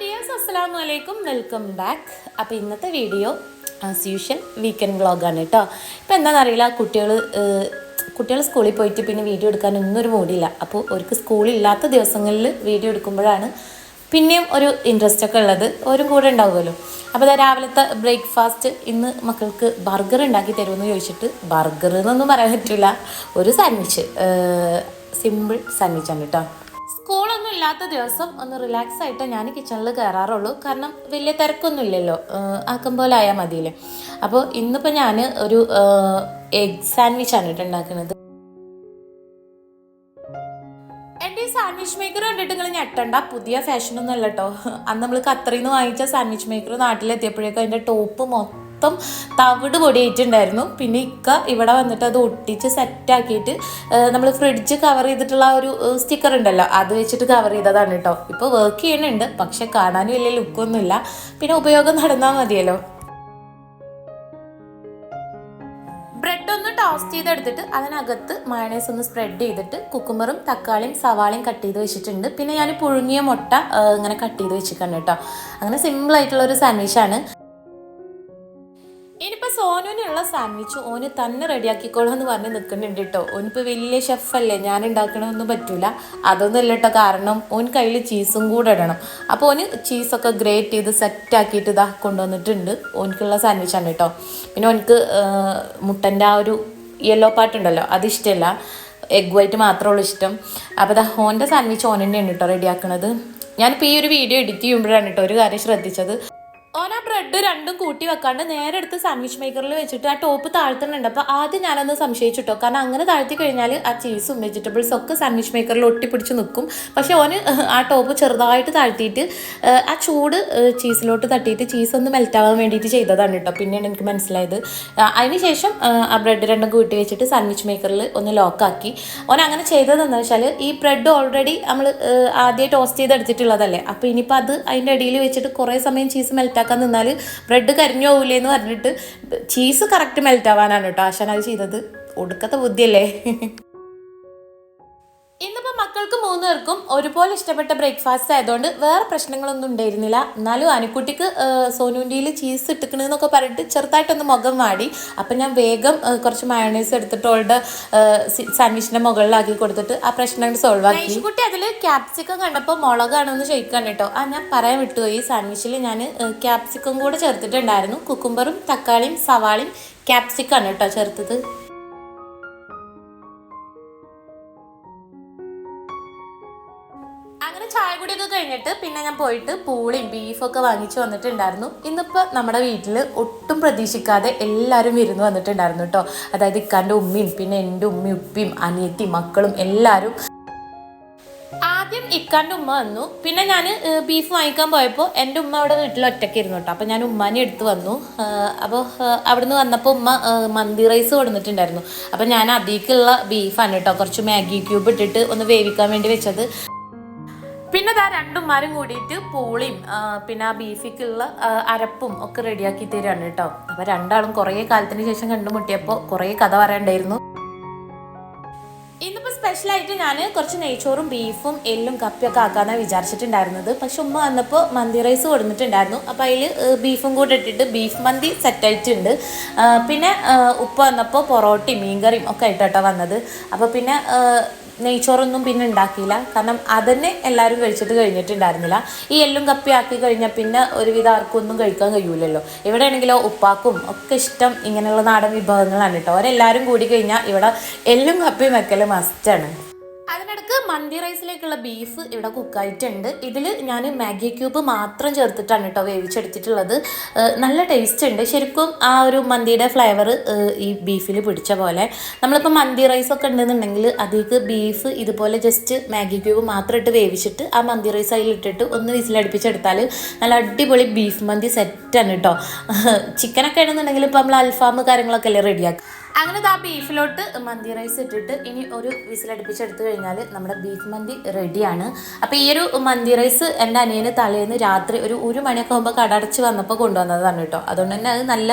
Dears അസ്സലാമു വലൈക്കും welcome back. അപ്പോൾ ഇന്നത്തെ വീഡിയോ ആസ് യൂഷ്വൽ വീക്കെൻഡ് വ്ളോഗാണ് കേട്ടോ ഇപ്പോൾ എന്താണെന്നറിയില്ല കുട്ടികൾ കുട്ടികൾ സ്കൂളിൽ പോയിട്ട് പിന്നെ വീഡിയോ എടുക്കാനൊന്നും ഒരു മൂടിയില്ല. അപ്പോൾ അവർക്ക് സ്കൂളില്ലാത്ത ദിവസങ്ങളിൽ വീഡിയോ എടുക്കുമ്പോഴാണ് പിന്നെയും ഒരു ഇൻട്രസ്റ്റ് ഒക്കെ ഉള്ളത്. ഒരു കൂടെ ഉണ്ടാവുമല്ലോ. അപ്പോൾ അതാ രാവിലത്തെ ബ്രേക്ക്ഫാസ്റ്റ് ഇന്ന് മക്കൾക്ക് ബർഗർ ഉണ്ടാക്കി തരുമെന്ന് ചോദിച്ചിട്ട് ബർഗർ എന്നൊന്നും പറയാൻ പറ്റില്ല ഒരു സാൻഡ്വിച്ച് സിമ്പിൾ സാൻഡ്വിച്ചാണ് കേട്ടോ സ്കൂളൊന്നും ഇല്ലാത്ത ദിവസം ഒന്ന് റിലാക്സ് ആയിട്ട് ഞാൻ കിച്ചണിൽ കയറാറുള്ളൂ കാരണം വലിയ തിരക്കൊന്നും ഇല്ലല്ലോ ആക്കും പോലെ ആയാൽ മതിയില്ലേ. അപ്പോൾ ഇന്നിപ്പോൾ ഞാൻ ഒരു എഗ് സാൻഡ്വിച്ചാണ് കേട്ടോ ഉണ്ടാക്കുന്നത് എന്റെ ഈ സാൻഡ്വിച്ച് മേക്കർ കണ്ടിട്ട് നിങ്ങൾ ഞെട്ടണ്ട. പുതിയ ഫാഷനൊന്നും അല്ല കേട്ടോ അന്ന് നമ്മൾ കത്രീന്ന് വാങ്ങിച്ച സാൻഡ്വിച്ച് മേക്കർ നാട്ടിലെത്തിയപ്പോഴേക്കും അതിന്റെ ടോപ്പ് മൊത്തം തവിട് പൊടിയായിട്ടുണ്ടായിരുന്നു. പിന്നെ ഇക്ക ഇവിടെ വന്നിട്ട് അത് ഒട്ടിച്ച് സെറ്റാക്കിയിട്ട് നമ്മൾ ഫ്രിഡ്ജ് കവർ ചെയ്തിട്ടുള്ള ഒരു സ്റ്റിക്കർ ഉണ്ടല്ലോ അത് വെച്ചിട്ട് കവർ ചെയ്തതാണ് കേട്ടോ ഇപ്പോൾ വർക്ക് ചെയ്യുന്നുണ്ട് പക്ഷെ കാണാനും വലിയ ലുക്കൊന്നുമില്ല പിന്നെ ഉപയോഗം നടന്നാൽ മതിയല്ലോ. ബ്രെഡ് ഒന്ന് ടോസ്റ്റ് ചെയ്തെടുത്തിട്ട് അതിനകത്ത് മയണൈസ് ഒന്ന് സ്പ്രെഡ് ചെയ്തിട്ട് കുക്കുമ്പറും തക്കാളിയും സവാളയും കട്ട് ചെയ്ത് വെച്ചിട്ടുണ്ട്. പിന്നെ ഞാൻ പുഴുങ്ങിയ മുട്ട ഇങ്ങനെ കട്ട് ചെയ്ത് വെച്ചിട്ടുണ്ട് കേട്ടോ അങ്ങനെ സിമ്പിൾ ആയിട്ടുള്ള ഒരു സാൻഡ്വിച്ചാണ് ഇനിയിപ്പോൾ സോനുവിനുള്ള സാൻഡ്വിച്ച് ഓന് തന്നെ റെഡിയാക്കിക്കോളാം എന്ന് പറഞ്ഞ് നിൽക്കുന്നുണ്ട് കേട്ടോ. ഓനിപ്പോൾ വലിയ ഷെഫല്ലേ ഞാൻ ഉണ്ടാക്കണമെന്നൊന്നും പറ്റില്ല അതൊന്നും അല്ല കേട്ടോ കാരണം ഓൻ കയ്യിൽ ചീസും കൂടെ ഇടണം. അപ്പോൾ ഓന് ചീസൊക്കെ ഗ്രേറ്റ് ചെയ്ത് സെറ്റ് ആക്കിയിട്ട് ഇതാ കൊണ്ടുവന്നിട്ടുണ്ട്. ഓനിക്കുള്ള സാൻഡ്വിച്ചാണ് കേട്ടോ. പിന്നെ ഓനിക്ക് മുട്ടന്റെ ആ ഒരു യെല്ലോ പാട്ടുണ്ടല്ലോ അതിഷ്ടമല്ല എഗ് വൈറ്റ് മാത്രമേ ഉള്ളൂ ഇഷ്ടം. അപ്പോൾ ദാ ഓന്റെ സാൻഡ്വിച്ച് ഓൻ തന്നെയാണ് കേട്ടോ റെഡിയാക്കണത്. ഞാനിപ്പോൾ ഈ ഒരു വീഡിയോ എഡിറ്റ് ചെയ്യുമ്പോഴാണ് കേട്ടോ ഒരു കാര്യം ശ്രദ്ധിച്ചത്. ഓൻ ആ ബ്രെഡ് രണ്ടും കൂട്ടി വെക്കാണ്ട് നേരെ എടുത്ത് സാൻഡ്വിച്ച് മേക്കറിൽ വെച്ചിട്ട് ആ ടോപ്പ് താഴ്ത്തുന്നുണ്ട് അപ്പോൾ ആദ്യം ഞാനൊന്ന് സംശയിച്ചിട്ടോ? കാരണം അങ്ങനെ താഴ്ത്തി കഴിഞ്ഞാൽ ആ ചീസും വെജിറ്റബിൾസും ഒക്കെ സാൻഡ്വിച്ച് മേക്കറിൽ ഒട്ടിപ്പിടിച്ച് നിൽക്കും പക്ഷെ ഓന് ആ ടോപ്പ് ചെറുതായിട്ട് താഴ്ത്തിയിട്ട് ആ ചൂട് ചീസിലോട്ട് തട്ടിയിട്ട് ചീസ് ഒന്ന് മെൽറ്റ് ആവാൻ വേണ്ടിയിട്ട് ചെയ്തതാണ് കേട്ടോ പിന്നെയാണ് എനിക്ക് മനസ്സിലായത്. അതിനുശേഷം ആ ബ്രെഡ് രണ്ടും കൂട്ടി വെച്ചിട്ട് സാൻഡ്വിച്ച് മേക്കറിൽ ഒന്ന് ലോക്കാക്കി ഓൻ അങ്ങനെ ചെയ്തതെന്ന് വെച്ചാൽ ഈ ബ്രെഡ് ഓൾറെഡി നമ്മൾ ആദ്യം ടോസ്റ്റ് ചെയ്ത് എടുത്തിട്ടുള്ളതല്ലേ അപ്പോൾ ഇനിയിപ്പോൾ അത് അതിന്റെ അടിയിൽ വെച്ചിട്ട് കുറേ സമയം ചീസ് മെൽറ്റാക്കാൻ നിന്നാൽ ബ്രെഡ് കരിഞ്ഞു പോകില്ലേ എന്ന് പറഞ്ഞിട്ട് ചീസ് കറക്റ്റ് മെൽറ്റ് ആവാനാണ് കേട്ടോ ആശാൻ അത് ചെയ്തത്. ഒടുക്കത്തെ ബുദ്ധിയല്ലേ? ഇന്നിപ്പോൾ മക്കൾക്ക് മൂന്ന് പേർക്കും ഒരുപോലെ ഇഷ്ടപ്പെട്ട ബ്രേക്ക്ഫാസ്റ്റ് ആയതുകൊണ്ട് വേറെ പ്രശ്നങ്ങളൊന്നും ഉണ്ടായിരുന്നില്ല. എന്നാലും അനുക്കുട്ടിക്ക് സോനുണ്ടിയിൽ ചീസ് ഇട്ടിക്കണെന്നൊക്കെ പറഞ്ഞിട്ട് ചെറുതായിട്ടൊന്ന് മുഖം വാടി. അപ്പം ഞാൻ വേഗം കുറച്ച് മയണൈസ് എടുത്തിട്ട് അവളുടെ സാൻഡ്വിച്ചിന്റെ മുകളിലാക്കി കൊടുത്തിട്ട് ആ പ്രശ്നം സോൾവ് ആക്കി. കുട്ടി അതിൽ ക്യാപ്സിക്കം കണ്ടപ്പോൾ മുളകാണെന്ന് ചോദിക്കാൻ കേട്ടോ. ആ ഞാൻ പറയാൻ വിട്ടു ഈ സാൻഡ്വിച്ചിൽ ഞാൻ ക്യാപ്സിക്കം കൂടെ ചേർത്തിട്ടുണ്ടായിരുന്നു. കുക്കുംബറും തക്കാളിയും സവാളയും ക്യാപ്സിക്കാണ് കേട്ടോ ചേർത്തത്. അങ്ങനെ ചായ കുടിയൊക്കെ കഴിഞ്ഞിട്ട് പിന്നെ ഞാൻ പോയിട്ട് പൂളിയും ബീഫൊക്കെ വാങ്ങിച്ചു വന്നിട്ടുണ്ടായിരുന്നു. ഇന്നിപ്പോൾ നമ്മുടെ വീട്ടിൽ ഒട്ടും പ്രതീക്ഷിക്കാതെ എല്ലാവരും വിരുന്ന് വന്നിട്ടുണ്ടായിരുന്നു കേട്ടോ അതായത് ഇക്കാന്റെ ഉമ്മയും പിന്നെ എന്റെ ഉമ്മയും ഉപ്പയും അനിയത്തി മക്കളും എല്ലാവരും ആദ്യം ഇക്കാന്റെ ഉമ്മ വന്നു. പിന്നെ ഞാൻ ബീഫ് വാങ്ങിക്കാൻ പോയപ്പോൾ എന്റെ ഉമ്മ അവിടെ വീട്ടിൽ ഒറ്റയ്ക്ക് ഇരുന്നു കേട്ടോ അപ്പോൾ ഞാൻ ഉമ്മാനെ എടുത്ത് വന്നു. അപ്പോൾ അവിടുന്ന് വന്നപ്പോൾ ഉമ്മ മന്തി റൈസ് കൊടുത്തിട്ടുണ്ടായിരുന്നു അപ്പോൾ ഞാൻ അതിലേക്കുള്ള ബീഫാണ് കേട്ടോ കുറച്ച് മാഗി ക്യൂബ് ഇട്ടിട്ട് ഒന്ന് വേവിക്കാൻ വേണ്ടി വെച്ചത്. പിന്നെ ദാ രണ്ടുമാരും കൂടിയിട്ട് പൂളിയും പിന്നെ ആ ബീഫിക്കുള്ള അരപ്പും ഒക്കെ റെഡിയാക്കി തരാണ് കേട്ടോ അപ്പോൾ രണ്ടാളും കുറേ കാലത്തിന് ശേഷം കണ്ടുമുട്ടിയപ്പോൾ കുറേ കഥ പറയണ്ടായിരുന്നു. ഇന്നിപ്പോൾ സ്പെഷ്യലായിട്ട് ഞാൻ കുറച്ച് നെയ്ച്ചോറും ബീഫും എല്ലും കപ്പിയൊക്കെ ആക്കാന്നാണ് വിചാരിച്ചിട്ടുണ്ടായിരുന്നത്. പക്ഷെ ഉമ്മ വന്നപ്പോൾ മന്തി റൈസ് കൊടുത്തിട്ടുണ്ടായിരുന്നു. അപ്പോൾ അതിൽ ബീഫും കൂടെ ഇട്ടിട്ട് ബീഫ് മന്തി സെറ്റ് ആയിട്ടുണ്ട് പിന്നെ ഉപ്പ് വന്നപ്പോൾ പൊറോട്ടയും മീൻകറിയും ഒക്കെ ആയിട്ടോ വന്നത്. അപ്പോൾ പിന്നെ ആ, നെയ്ച്ചോറൊന്നും പിന്നെ ഉണ്ടാക്കിയില്ല. കാരണം അതന്നെ എല്ലാവരും കഴിച്ചിട്ട് കഴിഞ്ഞിട്ടുണ്ടായിരുന്നില്ല. ഈ എല്ലും കപ്പി ആക്കി കഴിഞ്ഞാൽ പിന്നെ ഒരുവിധം ആർക്കും ഒന്നും കഴിക്കാൻ കഴിയൂലല്ലോ. ഇവിടെ ആണെങ്കിലോ ഉപ്പാക്കും ഒക്കെ ഇഷ്ടം ഇങ്ങനെയുള്ള നാടൻ വിഭവങ്ങളാണ് കേട്ടോ. അവരെല്ലാവരും കൂടി കഴിഞ്ഞാൽ ഇവിടെ എല്ലും കപ്പിയും വെക്കൽ മസ്റ്റാണ് അതിനിടക്ക് മന്തി റൈസിലേക്കുള്ള ബീഫ് ഇവിടെ കുക്കായിട്ടുണ്ട്. ഇതിൽ ഞാൻ മാഗി ക്യൂബ് മാത്രം ചേർത്തിട്ടാണ് കേട്ടോ വേവിച്ചെടുത്തിട്ടുള്ളത്. നല്ല ടേസ്റ്റ് ഉണ്ട്. ശരിക്കും ആ ഒരു മന്തിയുടെ ഫ്ലേവർ ഈ ബീഫിൽ പിടിച്ച പോലെ. നമ്മളിപ്പോൾ മന്തി റൈസൊക്കെ ഉണ്ടെന്നുണ്ടെങ്കിൽ അതിലേക്ക് ബീഫ് ഇതുപോലെ ജസ്റ്റ് മാഗി ക്യൂബ് മാത്രം ഇട്ട് വേവിച്ചിട്ട് ആ മന്തി റൈസ് അതിലിട്ടിട്ട് ഒന്ന് വിസിലടുപ്പിച്ചെടുത്താൽ നല്ല അടിപൊളി ബീഫ് മന്തി സെറ്റാണ് കേട്ടോ. ചിക്കനൊക്കെ ആണെന്നുണ്ടെങ്കിൽ ഇപ്പോൾ നമ്മൾ അൽഫാം കാര്യങ്ങളൊക്കെ അല്ലേ റെഡിയാക്കുക അങ്ങനെ ആ ബീഫിലോട്ട് മന്തി റൈസ് ഇട്ടിട്ട് ഇനി ഒരു വിസിലടുപ്പിച്ചെടുത്ത് കഴിഞ്ഞാൽ നമ്മുടെ ബീഫ് മന്തി റെഡിയാണ് അപ്പോൾ ഈ ഒരു മന്തി റൈസ് എന്റെ അനിയന് തലേന്ന് രാത്രി ഒരു ഒരു മണിയൊക്കെ ആകുമ്പോൾ കടടച്ച് വന്നപ്പോൾ കൊണ്ടുവന്നതാണ് കേട്ടോ. അതുകൊണ്ട് തന്നെ അത് നല്ല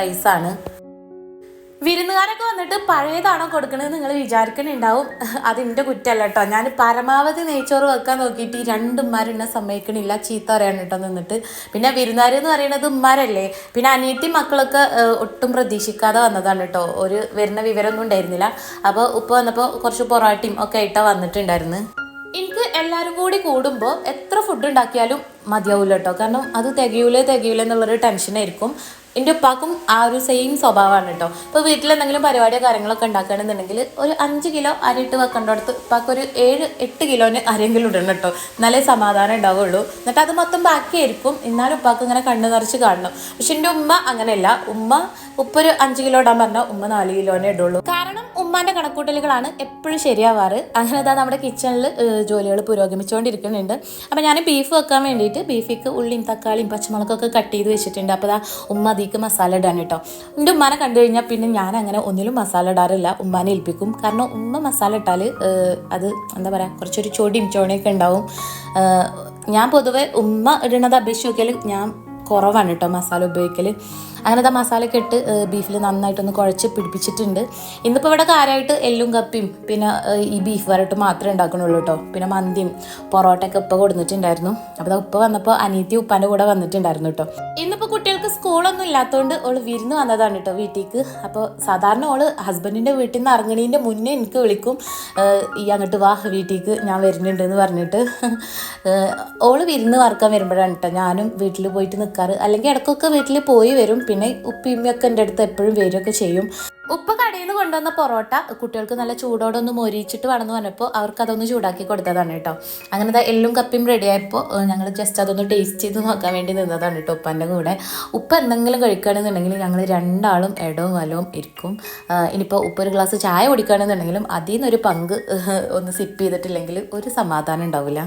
റൈസാണ് വിരുന്നുകാരൊക്കെ വന്നിട്ട് പഴയതാണോ കൊടുക്കണത് നിങ്ങൾ വിചാരിക്കണുണ്ടാവും. അത് എന്റെ കുറ്റമല്ല കേട്ടോ ഞാൻ പരമാവധി നെയ്ച്ചോറ് വെക്കാൻ നോക്കിയിട്ട് ഈ രണ്ട് ഉമ്മാരെന്നെ സമ്മതിക്കണില്ല ചീത്ത പറയാൻ കേട്ടോ നിന്നിട്ട്. പിന്നെ വിരുന്നുകാർ എന്ന് പറയുന്നത് ഉമ്മാരല്ലേ? പിന്നെ അനിയത്തി മക്കളൊക്കെ ഒട്ടും പ്രതീക്ഷിക്കാതെ വന്നതാണ് കേട്ടോ ഒരു വരുന്ന വിവരമൊന്നും ഉണ്ടായിരുന്നില്ല. അപ്പോൾ ഉപ്പ വന്നപ്പോൾ കുറച്ച് പൊറോട്ടയും ഒക്കെ ആയിട്ടാണ് വന്നിട്ടുണ്ടായിരുന്നു. എനിക്ക് എല്ലാവരും കൂടി കൂടുമ്പോൾ എത്ര ഫുഡ് ഉണ്ടാക്കിയാലും മതിയാവില്ല കേട്ടോ കാരണം അത് തികയൂലേ തികയൂലേ എന്നുള്ളൊരു ടെൻഷനായിരിക്കും എന്റെ ഉപ്പാക്കും ആ ഒരു സെയിം സ്വഭാവമാണ് കേട്ടോ. ഇപ്പോൾ വീട്ടിലെന്തെങ്കിലും പരിപാടിയോ കാര്യങ്ങളൊക്കെ ഉണ്ടാക്കുകയാണെന്നുണ്ടെങ്കിൽ ഒരു അഞ്ച് കിലോ അരിയിട്ട് വെക്കേണ്ടടുത്ത് ഉപ്പാക്ക് ഒരു ഏഴ് എട്ട് കിലോന് അരെങ്കിലും ഇടണം കേട്ടോ. എന്നാലേ സമാധാനം ഉണ്ടാവുള്ളൂ. എന്നിട്ട് അത് മൊത്തം ബാക്കിയായിരിക്കും എന്നാലും ഉപ്പാക്ക് ഇങ്ങനെ കണ്ണു നിറച്ച് കാണണം. പക്ഷെ എന്റെ ഉമ്മ അങ്ങനെയല്ല. ഉമ്മ ഉപ്പൊരു അഞ്ച് കിലോ ഇടാൻ പറഞ്ഞാൽ ഉമ്മ നാല് കിലോനെ ഇടുള്ളൂ. കാരണം ഉമ്മാന്റെ കണക്കൂട്ടലുകളാണ് എപ്പോഴും ശരിയാവാറ്. അങ്ങനെ അതാ നമ്മുടെ കിച്ചണിൽ ജോലികൾ പുരോഗമിച്ചുകൊണ്ടിരിക്കുന്നുണ്ട് അപ്പോൾ ഞാൻ ബീഫ് വെക്കാൻ വേണ്ടിയിട്ട് ബീഫിക്ക് ഉള്ളിയും തക്കാളിയും പച്ചമുളകൊക്കെ കട്ട് ചെയ്ത് വെച്ചിട്ടുണ്ട്. അപ്പോൾ അതാ ഉമ്മ അതിക്ക് മസാല ഇടാൻ കേട്ടോ. എന്റെ ഉമ്മാനെ കണ്ടു കഴിഞ്ഞാൽ പിന്നെ ഞാൻ അങ്ങനെ ഒന്നിലും മസാല ഇടാറില്ല. ഉമ്മാനെ ഏൽപ്പിക്കും. കാരണം ഉമ്മ മസാല ഇട്ടാൽ അത് എന്താ പറയുക കുറച്ചൊരു ചൊടിയും ചോണയൊക്കെ ഉണ്ടാവും. ഞാൻ പൊതുവെ ഉമ്മ ഇടുന്നത് അപേക്ഷിച്ച് നോക്കിയാൽ ഞാൻ കുറവാണ് കേട്ടോ മസാല ഉപയോഗിക്കൽ അങ്ങനത്തെ മസാലയൊക്കെ ഇട്ട് ബീഫിൽ നന്നായിട്ടൊന്ന് കുഴച്ച് പിടിപ്പിച്ചിട്ടുണ്ട്. ഇന്നിപ്പോൾ ഇവിടെ കാര്യമായിട്ട് എല്ലും കപ്പിയും പിന്നെ ഈ ബീഫ് വരട്ട് മാത്രമേ ഉണ്ടാക്കണുള്ളൂ കേട്ടോ. പിന്നെ മന്തിയും പൊറോട്ടയൊക്കെ ഉപ്പ കൊടുത്തിട്ടുണ്ടായിരുന്നു അപ്പോൾ ഉപ്പ് വന്നപ്പോൾ അനീത്തി ഉപ്പാന്റെ കൂടെ വന്നിട്ടുണ്ടായിരുന്നു കേട്ടോ. ഇന്നിപ്പോൾ സ്കൂളൊന്നും ഇല്ലാത്തതുകൊണ്ട് ഓൾ വിരുന്ന് വന്നതാണ് കേട്ടോ വീട്ടിലേക്ക് അപ്പോൾ സാധാരണ ഓൾ ഹസ്ബൻഡിന്റെ വീട്ടിൽ നിന്ന് ഇറങ്ങണീന്റെ മുന്നേ എനിക്ക് വിളിക്കും ഈ അങ്ങോട്ട് വാ വീട്ടിലേക്ക് ഞാൻ വരുന്നുണ്ട് എന്ന് പറഞ്ഞിട്ട് ഓൾ വിരുന്ന് വറക്കാൻ വരുമ്പോഴാണ് കേട്ടോ ഞാനും വീട്ടിൽ പോയിട്ട് നിൽക്കാറ് അല്ലെങ്കിൽ ഇടയ്ക്കൊക്കെ വീട്ടിൽ പോയി വരും. പിന്നെ ഉപ്പിയമ്മയൊക്കെ എന്റെ അടുത്ത് എപ്പോഴും വരികയൊക്കെ ചെയ്യും. ഉപ്പ കടയിൽ നിന്ന് കൊണ്ടുവന്ന പൊറോട്ട കുട്ടികൾക്ക് നല്ല ചൂടോടെ ഒന്ന് മൊരിച്ചിട്ട് വേണമെന്ന് പറഞ്ഞപ്പോൾ അവർക്ക് അതൊന്ന് ചൂടാക്കി കൊടുത്തതാണ് കേട്ടോ. അങ്ങനെ എല്ലും കപ്പിയും റെഡിയായപ്പോൾ ഞങ്ങൾ ജസ്റ്റ് അതൊന്ന് ടേസ്റ്റ് ചെയ്ത് നോക്കാൻ വേണ്ടി നിന്നതാണ് കേട്ടോ ഉപ്പന്റെ കൂടെ. ഉപ്പ എന്തെങ്കിലും കഴിക്കുകയാണെന്നുണ്ടെങ്കിൽ ഞങ്ങൾ രണ്ടാളും ഇടവും വലവും ഇരിക്കും. ഇനിയിപ്പോൾ ഉപ്പ ഒരു ഗ്ലാസ് ചായ കുടിക്കുകയാണെന്നുണ്ടെങ്കിലും അതിൽ നിന്നൊരു പങ്ക് ഒന്ന് സിപ്പ് ചെയ്തിട്ടില്ലെങ്കിൽ ഒരു സമാധാനം ഉണ്ടാവില്ല.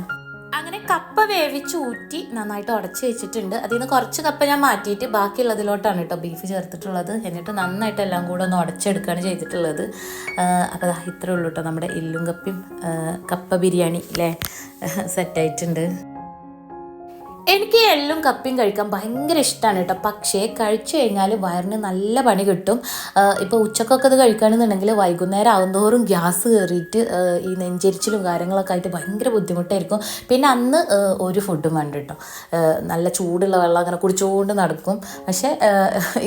കപ്പ വേവിച്ച് ഊറ്റി നന്നായിട്ട് ഉടച്ച് വെച്ചിട്ടുണ്ട്. അതിൽ നിന്ന് കുറച്ച് കപ്പ ഞാൻ മാറ്റിയിട്ട് ബാക്കിയുള്ളതിലോട്ടാണ് കേട്ടോ ബീഫ് ചേർത്തിട്ടുള്ളത്. എന്നിട്ട് നന്നായിട്ട് എല്ലാം കൂടെ ഒന്ന് ഉടച്ചെടുക്കുകയാണ് ചെയ്തിട്ടുള്ളത്. അപ്പോൾ ഇത്രേ ഉള്ളൂ കേട്ടോ നമ്മുടെ എല്ലും കപ്പയും കപ്പ ബിരിയാണി അല്ലേ സെറ്റായിട്ടുണ്ട് എനിക്ക് എള്ളും കപ്പിയും കഴിക്കാൻ ഭയങ്കര ഇഷ്ടമാണ് കേട്ടോ. പക്ഷേ കഴിച്ചു കഴിഞ്ഞാൽ വയറിന് നല്ല പണി കിട്ടും. ഇപ്പോൾ ഉച്ചക്കൊക്കെ ഇത് കഴിക്കുകയാണെന്നുണ്ടെങ്കിൽ വൈകുന്നേരം ആകുന്തോറും ഗ്യാസ് കയറിയിട്ട് ഈ നെഞ്ചരിച്ചിലും കാര്യങ്ങളൊക്കെ ആയിട്ട് ഭയങ്കര ബുദ്ധിമുട്ടായിരിക്കും. പിന്നെ അന്ന് ഒരു ഫുഡും വേണ്ട കേട്ടോ. നല്ല ചൂടുള്ള വെള്ളം അങ്ങനെ കുടിച്ചുകൊണ്ട് നടക്കും. പക്ഷേ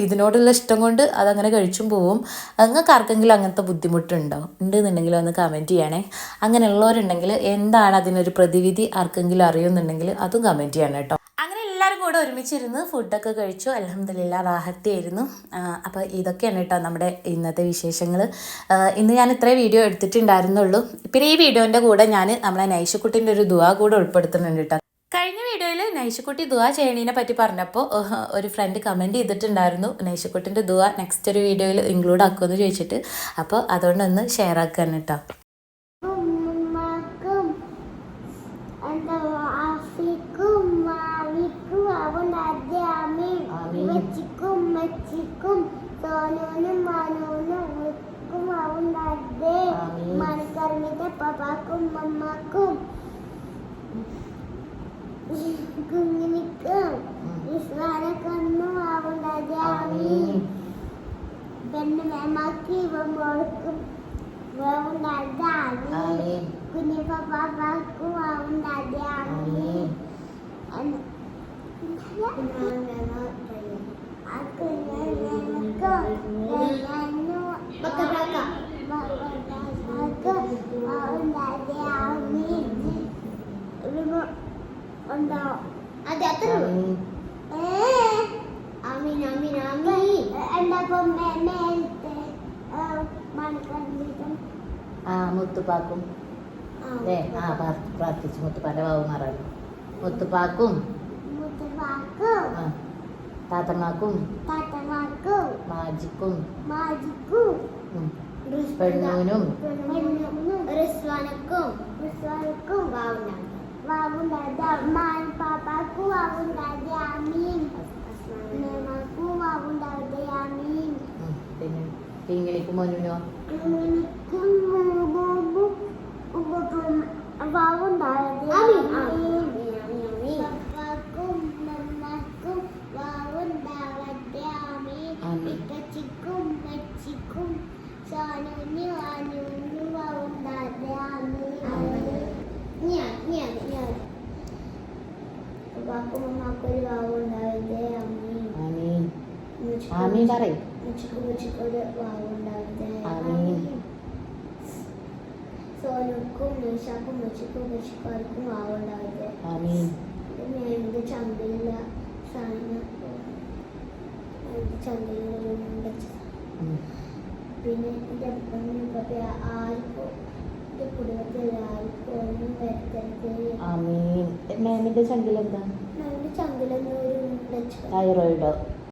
ഇതിനോടുള്ള ഇഷ്ടം കൊണ്ട് അതങ്ങനെ കഴിച്ചും പോവും. നിങ്ങൾക്ക് ആർക്കെങ്കിലും അങ്ങനത്തെ ബുദ്ധിമുട്ടുണ്ടോ? ഉണ്ടെന്നുണ്ടെങ്കിൽ ഒന്ന് കമന്റ് ചെയ്യണേ. അങ്ങനെയുള്ളവരുണ്ടെങ്കിൽ എന്താണ് അതിനൊരു പ്രതിവിധി? ആർക്കെങ്കിലും അറിയുന്നുണ്ടെങ്കിൽ അതും കമന്റ് ചെയ്യണം കൂടെ ഒരുമിച്ചിരുന്ന് ഫുഡൊക്കെ കഴിച്ചു. അലഹമില്ല റാഹത്തിയായിരുന്നു. അപ്പോൾ ഇതൊക്കെയാണ് കേട്ടോ നമ്മുടെ ഇന്നത്തെ വിശേഷങ്ങൾ ഇന്ന് ഞാൻ ഇത്രയും വീഡിയോ എടുത്തിട്ടുണ്ടായിരുന്നുള്ളൂ. പിന്നെ ഈ വീഡിയോന്റെ കൂടെ ഞാൻ നമ്മളെ നൈഷക്കുട്ടിന്റെ ഒരു ദുവാ കൂടെ ഉൾപ്പെടുത്തുന്നുണ്ട് കേട്ടോ കഴിഞ്ഞ വീഡിയോയിൽ നൈഷക്കുട്ടി ദുവാ ചെയ്യണീനെ പറ്റി പറഞ്ഞപ്പോൾ ഒരു ഫ്രണ്ട് കമന്റ് ചെയ്തിട്ടുണ്ടായിരുന്നു. നൈഷക്കുട്ടിന്റെ ദുവാ നെക്സ്റ്റ് ഒരു വീഡിയോയിൽ ഇൻക്ലൂഡ് ആക്കുമെന്ന് ചോദിച്ചിട്ട്. അപ്പോൾ അതുകൊണ്ടൊന്ന് ഷെയർ ആക്കാൻ കേട്ടോ മച്ചിക്കും സോനൂനും മാനൂനും ഉമ്മക്കും അവന്റെ അദ്ദേ മണിക്കറിഞ്ഞിട്ട് പപ്പാക്കും മമ്മാക്കും കുഞ്ഞിനിക്കും വിശ്വാനക്കൊന്നും അവന്റെ അമ്മയും പെണ്ണ് മേമാക്കി ഇവ മോൾക്കും ഉണ്ടാകാമി കുഞ്ഞു പാപ്പാക്കും ഉണ്ടാകാമി ഉണ്ടോ അതെ അത്ര അമീൻ അമീൻ അമീൻ മണക്കണ്ടിട്ടും ആ മുത്തുപ്പാക്കും. അല്ലേ ആ പ്രാർ- പ്രാർത്ഥിച്ചു മുത്തുപ്പാന്റെ ബാബു മുത്തുപ്പാക്കും. മുത്തുപ്പാക്കും. ആ. Paternakum. Paternakum. Majikum. Majikum. Hmm. Penunum. Penunum. Reswanakum. Reswanakum. Bawna. Bawna dadam. Man papaku bawna dadi amin. Nenaku bawna dadi amin. Hmm. Tinggal ikut mana nyo? Tinggal ikut mana bawu? Ubat bawu dadi പറയും. സോനുക്കും നിഷാക്കും മുച്ചിക്കും മുച്ചിക്കാർക്കും വാവ് ഉണ്ടാവരുതേ ആമീൻ മേമിന്റെ ചന്തില്ല സാധനം ചന്തില്ല ഉം. പിന്നെ എന്റെ ഉമ്മ ആർക്കും എന്റെ കുടുംബത്തിൽ ആർക്കും ഒന്നും വരുത്തരുത്. ചങ്കിലെന്താ നമ്മുടെ ചങ്കിലൊന്നും ഒരു തൈറോയിഡോ?